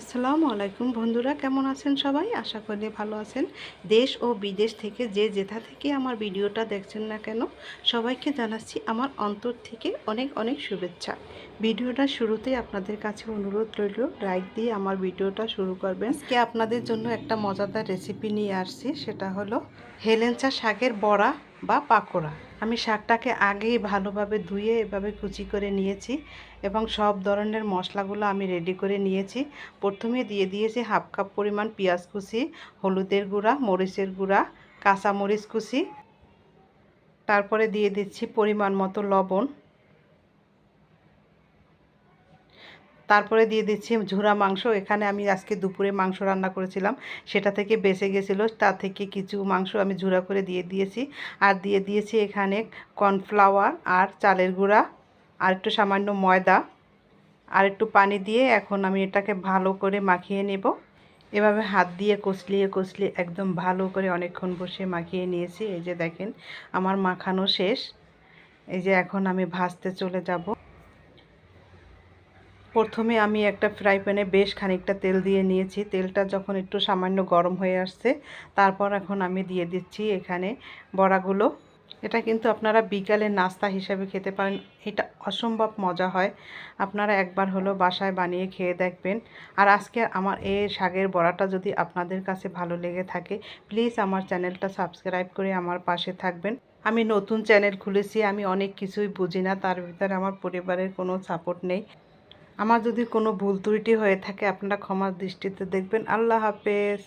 আসসালামু আলাইকুম বন্ধুরা, কেমন আছেন সবাই? আশা করি ভালো আছেন। দেশ ও বিদেশ থেকে যে যেথা থেকে আমার ভিডিওটা দেখছেন না কেন, সবাইকে জানাচ্ছি আমার অন্তর থেকে অনেক অনেক শুভেচ্ছা। ভিডিওটা শুরুতে আপনাদের কাছে অনুরোধ রইল লাইক দিয়ে আমার ভিডিওটা শুরু করবেন। আজকে আপনাদের জন্য একটা মজাদার রেসিপি নিয়ে আসছি, সেটা হলো হেলেঞ্চা শাকের বড়া। বা পাকোড়া। আমি শাকটাকে আগেই ভালোভাবে ধুয়ে এভাবে কুচি করে নিয়েছি এবং সব ধরনের মশলাগুলো আমি রেডি করে নিয়েছি। প্রথমে দিয়ে দিয়েছি হাফ কাপ পরিমাণ পেঁয়াজ কুচি, হলুদের গুঁড়া, মরিচের গুঁড়া কাঁচা মরিচ কুচি। তারপরে দিয়ে দিচ্ছি পরিমাণ মতো লবণ। তারপরে দিয়ে দিচ্ছি ঝুরা মাংস। এখানে আমি আজকে দুপুরে মাংস রান্না করেছিলাম। সেটা থেকে বেঁচে গেছিল। তা থেকে কিছু মাংস আমি ঝুরা করে দিয়ে দিয়েছি। আর দিয়ে দিয়েছি এখানে কর্নফ্লাওয়ার আর চালের গুঁড়া আর একটু সামান্য ময়দা। আর একটু পানি দিয়ে এখন আমি এটাকে ভালো করে মাখিয়ে নেব। এভাবে হাত দিয়ে কষলিয়ে কষলিয়ে একদম ভালো করে অনেকক্ষণ বসে মাখিয়ে নিয়েছি। এই যে দেখেন, আমার মাখানো শেষ। এই যে এখন আমি ভাজতে চলে যাব। প্রথমে আমি একটা ফ্রাই প্যানে বেশ খানিকটা তেল দিয়ে নিয়েছি। তেলটা যখন একটু সামান্য গরম হয়ে আসছে, তারপর এখন আমি দিয়ে দিচ্ছি এখানে বড়াগুলো। এটা কিন্তু আপনারা বিকালে নাস্তা হিসাবে খেতে পারেন। এটা অসম্ভব মজা হয়। আপনারা একবার হলো বাসায় বানিয়ে খেয়ে দেখবেন। আর আজকে আমার এই শাকের বড়াটা যদি আপনাদের কাছে ভালো লেগে থাকে প্লিজ আমার চ্যানেলটা সাবস্ক্রাইব করে আমার পাশে থাকবেন। আমি নতুন চ্যানেল খুলেছি, আমি অনেক কিছুই বুঝি না, তার ভিতরে আমার পরিবারের কোনো সাপোর্ট নেই। আমার যদি কোনো ভুল ত্রুটি হয়ে থাকে আপনারা ক্ষমার দৃষ্টিতে দেখবেন। আল্লাহ হাফেজ।